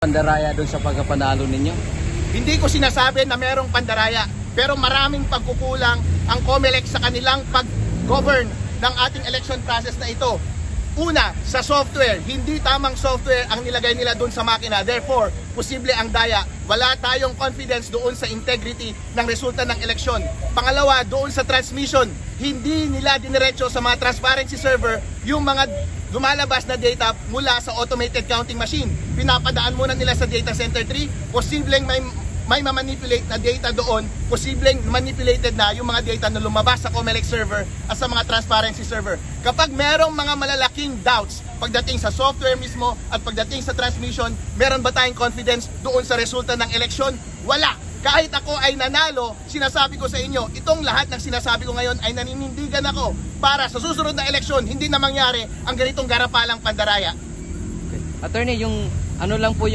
pandaraya doon sa pagkapanalo ninyo? Hindi ko sinasabi na merong pandaraya, pero maraming pagkukulang ang COMELEC sa kanilang pag-govern ng ating election process na ito. Una, sa software, hindi tamang software ang nilagay nila doon sa makina. Therefore, posible ang daya. Wala tayong confidence doon sa integrity ng resulta ng eleksyon. Pangalawa, doon sa transmission, hindi nila diniretso sa mga transparency server yung mga lumalabas na data mula sa automated counting machine. Pinapadaan muna nila sa data center 3, posibleng may may mamanipulate na data doon, posibleng manipulated na yung mga data na lumabas sa Comelec server at sa mga transparency server. Kapag merong mga malalaking doubts pagdating sa software mismo at pagdating sa transmission, meron ba tayong confidence doon sa resulta ng eleksyon? Wala. Kahit ako ay nanalo, sinasabi ko sa inyo, itong lahat ng sinasabi ko ngayon ay naninindigan ako para sa susunod na eleksyon, hindi na mangyari ang ganitong garapalang pandaraya. Attorney, yung ano lang po yung